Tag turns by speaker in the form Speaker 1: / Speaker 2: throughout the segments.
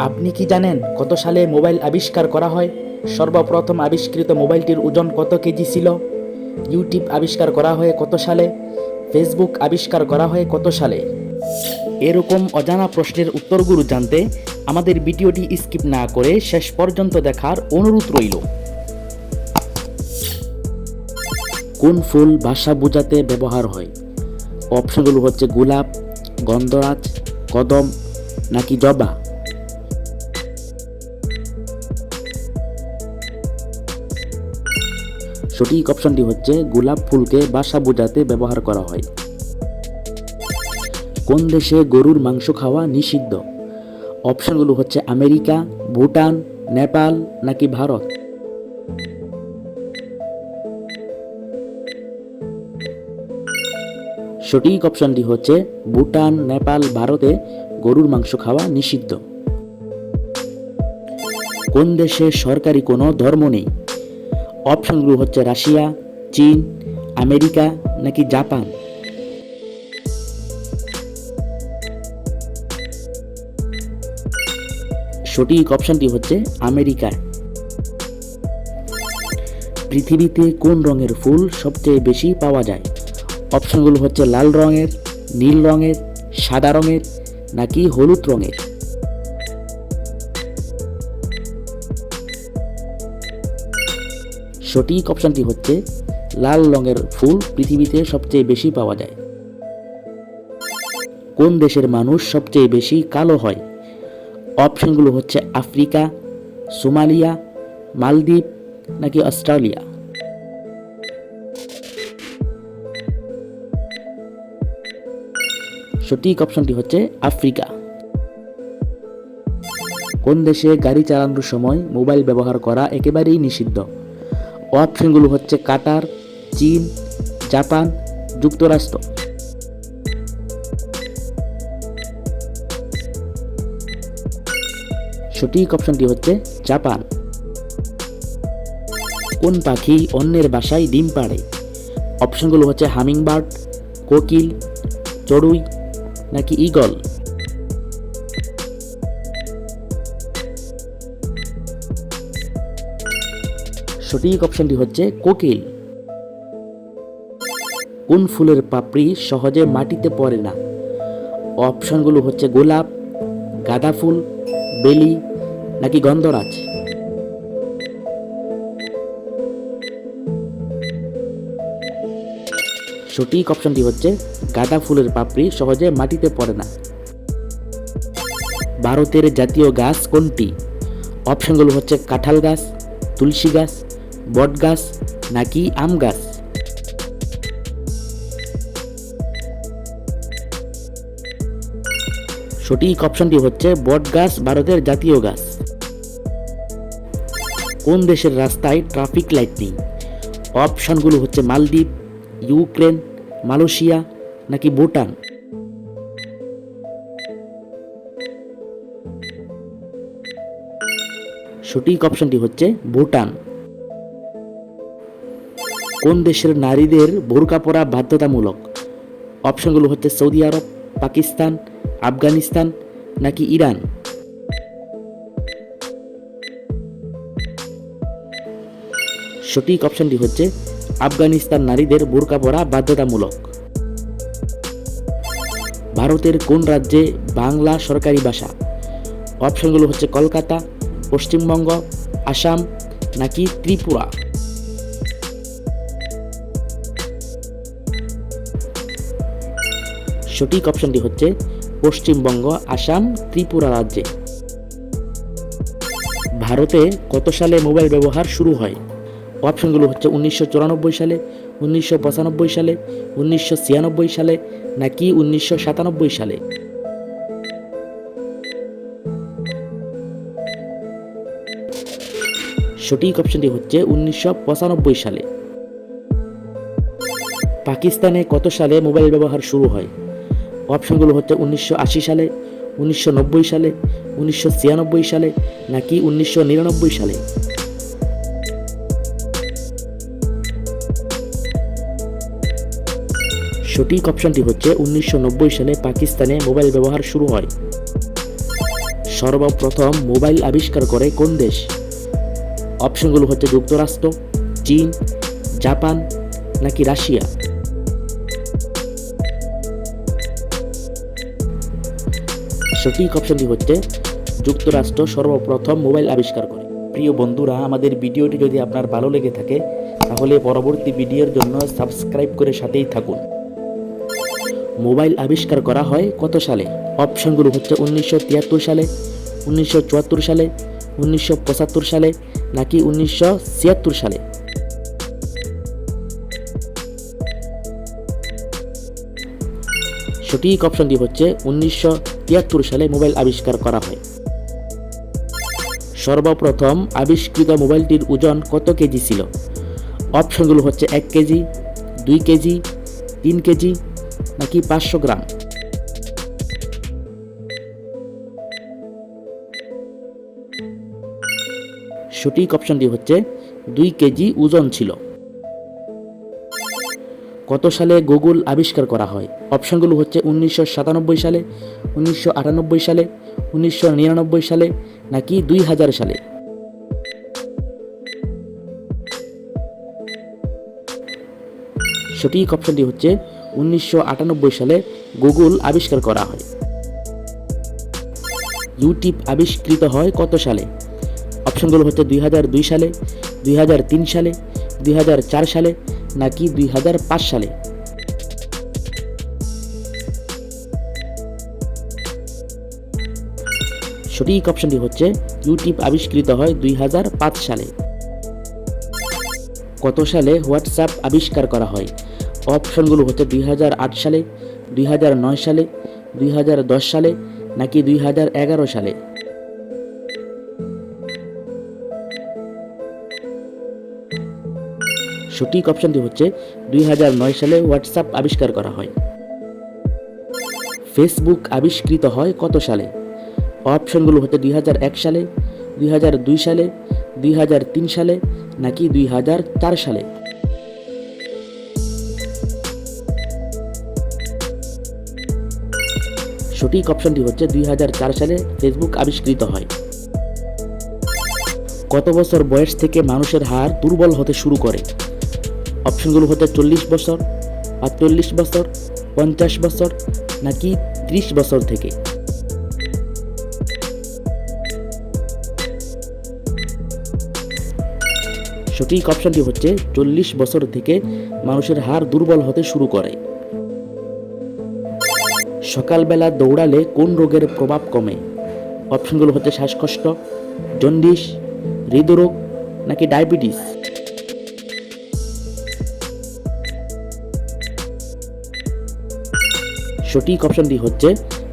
Speaker 1: আপনি কি জানেন কত সালে মোবাইল আবিষ্কার করা হয়? সর্বপ্রথম আবিষ্কৃত মোবাইলটির ওজন কত কেজি ছিল? ইউটিউব আবিষ্কার করা হয় কত সালে? ফেসবুক আবিষ্কার করা হয় কত সালে? এরকম অজানা প্রশ্নের উত্তরগুলো জানতে আমাদের ভিডিওটি স্কিপ না করে শেষ পর্যন্ত দেখার অনুরোধ রইল। কোন ফুল ভাষা বোঝাতে ব্যবহার হয়? অপশনগুলো হচ্ছে গোলাপ, গন্ধরাজ, কদম, নাকি জবা? সঠিক অপশনটি হচ্ছে গোলাপ ফুলকে বাসা বোঝাতে ব্যবহার করা হয়। কোন দেশে গরুর মাংস খাওয়া নিষিদ্ধ? অপশনগুলো হচ্ছে আমেরিকা, ভুটান, নেপাল নাকি ভারত? সঠিক অপশনটি হচ্ছে ভুটান, নেপাল, ভারতে গরুর মাংস খাওয়া নিষিদ্ধ। কোন দেশে সরকারি কোনো ধর্ম নেই? অপশনগুলো হচ্ছে রাশিয়া, চীন, আমেরিকা নাকি জাপান? সঠিক অপশনটি হচ্ছে আমেরিকা পৃথিবীতে কোন রঙের ফুল সবচেয়ে বেশি পাওয়া যায়? অপশনগুলো হচ্ছে লাল রঙের, নীল রঙের, সাদা রঙের নাকি হলুদ রঙের? সঠিক অপশনটি হচ্ছে লাল রঙের ফুল পৃথিবীতে সবচেয়ে বেশি পাওয়া যায়। কোন দেশের মানুষ সবচেয়ে বেশি কালো হয়? অপশনগুলো হচ্ছে আফ্রিকা, সোমালিয়া, মালদ্বীপ নাকি অস্ট্রেলিয়া? সঠিক অপশনটি হচ্ছে আফ্রিকা। কোন দেশে গাড়ি চালানোর সময় মোবাইল ব্যবহার করা একেবারেই নিষিদ্ধ? অপশনগুলো হচ্ছে কাতার চীন, জাপান, যুক্তরাষ্ট্র। সঠিক অপশনটি হচ্ছে জাপান। কোন পাখি অন্যের বাসায় ডিম পাড়ে? অপশনগুলো হচ্ছে হামিংবার্ড, কোকিল, চড়ুই নাকি ঈগল? সঠিক অপশনটি হচ্ছে কোকিল। কোন ফুলের পাপড়ি সহজে মাটিতে পড়ে না? অপশনগুলো হচ্ছে গোলাপ, গাঁদা ফুল, বেলি নাকি গন্ধরাজ? সঠিক অপশনটি হচ্ছে গাঁদা ফুলের পাপড়ি সহজে মাটিতে পড়ে না। ভারতের জাতীয় গাছ কোনটি? অপশনগুলো হচ্ছে কাঁঠাল গাছ, তুলসী গাছ বট গাছ নাকি আম গাছ? সঠিক অপশনটি হচ্ছে বট গাছ ভারতের জাতীয় গাছ। কোন দেশের রাস্তায় ট্রাফিক লাইট নেই অপশনগুলো হচ্ছে মালদ্বীপ, ইউক্রেন, মালয়েশিয়া নাকি ভুটান? সঠিক অপশনটি হচ্ছে ভুটান। কোন দেশের নারীদের বোরকা পরা বাধ্যতামূলক? অপশনগুলো হচ্ছে সৌদি আরব, পাকিস্তান, আফগানিস্তান নাকি ইরান? সঠিক অপশনটি হচ্ছে আফগানিস্তান নারীদের বোরকা পরা বাধ্যতামূলক। ভারতের কোন রাজ্যে বাংলা সরকারি ভাষা? অপশনগুলো হচ্ছে কলকাতা, পশ্চিমবঙ্গ, আসাম নাকি ত্রিপুরা? সঠিক অপশনটি হচ্ছে পশ্চিমবঙ্গ, আসাম, ত্রিপুরা রাজ্যে। ভারতে কত সালে মোবাইল ব্যবহার শুরু হয়? অপশনগুলো হচ্ছে উনিশশো চুরানব্বই সালে, উনিশশো পঁচানব্বই সালে, উনিশশো ছিয়ানব্বই সালে, নাকি উনিশশো সাতানব্বই সালে? সঠিক অপশনটি হচ্ছে উনিশশো পঁচানব্বই সালে। পাকিস্তানে কত সালে মোবাইল ব্যবহার শুরু হয়? অপশনগুলো হচ্ছে উনিশশো আশি সালে, উনিশশো নব্বই সালে, উনিশশো ছিয়ানব্বই সালে, নাকি উনিশশো নিরানব্বই সালে? সঠিক অপশনটি হচ্ছে উনিশশো নব্বই সালে পাকিস্তানে মোবাইল ব্যবহার শুরু হয়। সর্বপ্রথম মোবাইল আবিষ্কার করে কোন দেশ? অপশনগুলো হচ্ছে যুক্তরাষ্ট্র, চীন, জাপান, নাকি রাশিয়া? সঠিক অপশনটি হচ্ছে যুক্তরাষ্ট্র সর্বপ্রথম মোবাইল আবিষ্কার করে। প্রিয় বন্ধুরা, আমাদের ভিডিওটি যদি আপনার ভালো লেগে থাকে, তাহলে পরবর্তী ভিডিওর জন্য সাবস্ক্রাইব করে সাথেই থাকুন। মোবাইল আবিষ্কার করা হয় কত সালে? অপশনগুলো হচ্ছে উনিশশো তিয়াত্তর সালে, উনিশশো চুয়াত্তর সালে, উনিশশো পঁচাত্তর সালে, নাকি উনিশশো ছিয়াত্তর সালে? সঠিক অপশনটি হচ্ছে উনিশশো তিয়াত্তর সালে মোবাইল আবিষ্কার করা হয়। সর্বপ্রথম আবিষ্কৃত মোবাইলটির ওজন কত কেজি ছিল? অপশনগুলো হচ্ছে এক কেজি, দুই কেজি, তিন কেজি নাকি পাঁচশো গ্রাম? সঠিক অপশনটি হচ্ছে দুই কেজি ওজন ছিল। কত সালে গুগল আবিষ্কার করা হয়? অপশনগুলো হচ্ছে উনিশশো সাতানব্বই সালে, উনিশশো আটানব্বই সালে, উনিশশো নিরানব্বই সালে, নাকি দুই হাজার সালে? সঠিক অপশনটি হচ্ছে উনিশশো আটানব্বই সালে গুগল আবিষ্কার করা হয়। ইউটিউব আবিষ্কৃত হয় কত সালে? অপশনগুলো হচ্ছে দুই দুই সালে, দুই হাজার তিন সালে, দুই হাজার চার সালে নাকি দুই হাজার পাঁচ সালে? সঠিক অপশনটি হচ্ছে ইউটিউব আবিষ্কৃত হয় দুই হাজার পাঁচ সালে। কত সালে হোয়াটসঅ্যাপ আবিষ্কার করা হয়? অপশনগুলো হচ্ছে দুই হাজার আট সালে, দুই হাজার নয় সালে, দুই হাজার দশ সালে নাকি দুই হাজার এগারো সালে? সঠিক অপশনটি হচ্ছে দুই হাজার নয় সালে হোয়াটসঅ্যাপ আবিষ্কার করা হয়। ফেসবুক আবিষ্কৃত হয় কত সালে? অপশনগুলো হচ্ছে দুই হাজার এক সালে, দুই হাজার দুই সালে, দুই হাজার তিন সালে, নাকি দুই হাজার চার সালে? সঠিক অপশনটি হচ্ছে দুই হাজার চার সালে ফেসবুক আবিষ্কৃত হয়। কত বছর বয়স থেকে মানুষের হাড় দুর্বল হতে শুরু করে? অপশনগুলো হচ্ছে চল্লিশ বছর আটচল্লিশ বছর, পঞ্চাশ বছর, নাকি ত্রিশ বছর থেকে। সঠিক অপশনটি হচ্ছে চল্লিশ বছর থেকে মানুষের হাড় দুর্বল হতে শুরু করে। সকালবেলা দৌড়ালে কোন রোগের প্রভাব কমে? অপশনগুলো হচ্ছে শ্বাসকষ্ট জন্ডিস হৃদরোগ, নাকি ডায়াবেটিস? সঠিক অপশনটি হচ্ছে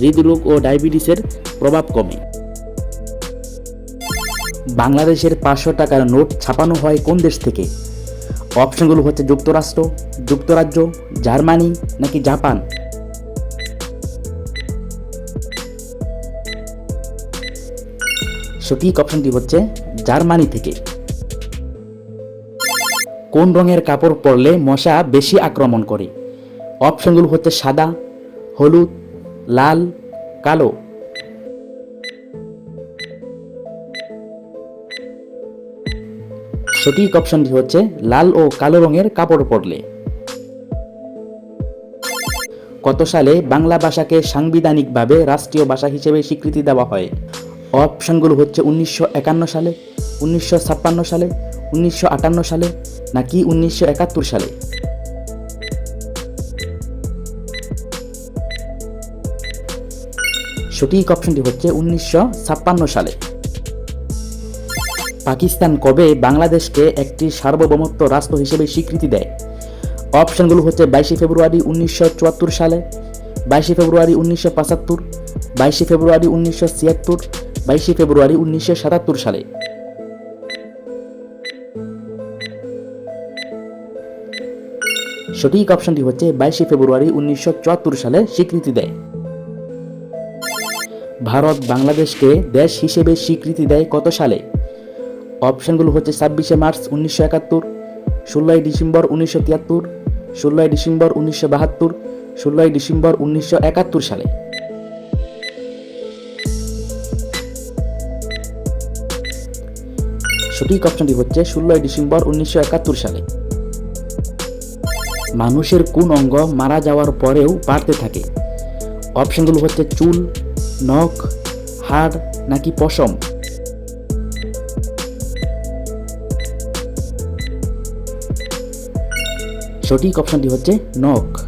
Speaker 1: হৃদরোগ ও ডায়াবেটিসের প্রভাব কমে। বাংলাদেশের পাঁচশো টাকার নোট ছাপানো হয় কোন দেশ থেকে? অপশনগুলো হচ্ছে যুক্তরাষ্ট্র, যুক্তরাজ্য, জার্মানি নাকি জাপান? সঠিক অপশনটি হচ্ছে জার্মানি থেকে। কোন রঙের কাপড় পরলে মশা বেশি আক্রমণ করে? অপশনগুলো হচ্ছে সাদা হলুদ, লাল, কালো। সঠিক অপশনটি হচ্ছে লাল ও কালো রঙের কাপড় পরলে। কত সালে বাংলা ভাষাকে সাংবিধানিকভাবে রাষ্ট্রীয় ভাষা হিসেবে স্বীকৃতি দেওয়া হয়? অপশনগুলো হচ্ছে উনিশশো একান্ন সালে, উনিশশো ছাপ্পান্ন সালে, উনিশশো আটান্ন সালে নাকি উনিশশো একাত্তর সালে? সঠিক অপশনটি হচ্ছে উনিশশো ছাপ্পান্ন সালে। পাকিস্তান কবে বাংলাদেশকে একটি সার্বভৌমত্ব রাষ্ট্র হিসেবে স্বীকৃতি দেয়? অপশনগুলো হচ্ছে বাইশে ফেব্রুয়ারি উনিশশো চুয়াত্তর সালে, বাইশে ফেব্রুয়ারি উনিশশো পঁচাত্তর, বাইশে ফেব্রুয়ারি উনিশশো ছিয়াত্তর, বাইশে ফেব্রুয়ারি উনিশশো সাতাত্তর সালে। সঠিক অপশনটি হচ্ছে বাইশে ফেব্রুয়ারি উনিশশো চুয়াত্তর সালে স্বীকৃতি দেয়। ভারত বাংলাদেশকে দেশ হিসেবে স্বীকৃতি দেয় কত সালে? অপশানগুলো হচ্ছে ছাব্বিশে মার্চ উনিশশো একাত্তর, ষোলোই ডিসেম্বর উনিশশো তিয়াত্তর, ষোলোই ডিসেম্বর উনিশশো বাহাত্তর, ষোলোই ডিসেম্বর উনিশশো একাত্তর সালে। সঠিক অপশনটি হচ্ছে ষোলোই ডিসেম্বর উনিশশো একাত্তর সালে। মানুষের কোন অঙ্গ মারা যাওয়ার পরেও বাড়তে থাকে। অপশনগুলো হচ্ছে চুল নখ হাড় নাকি পশম? সঠিক অপশনটি হচ্ছে নখ।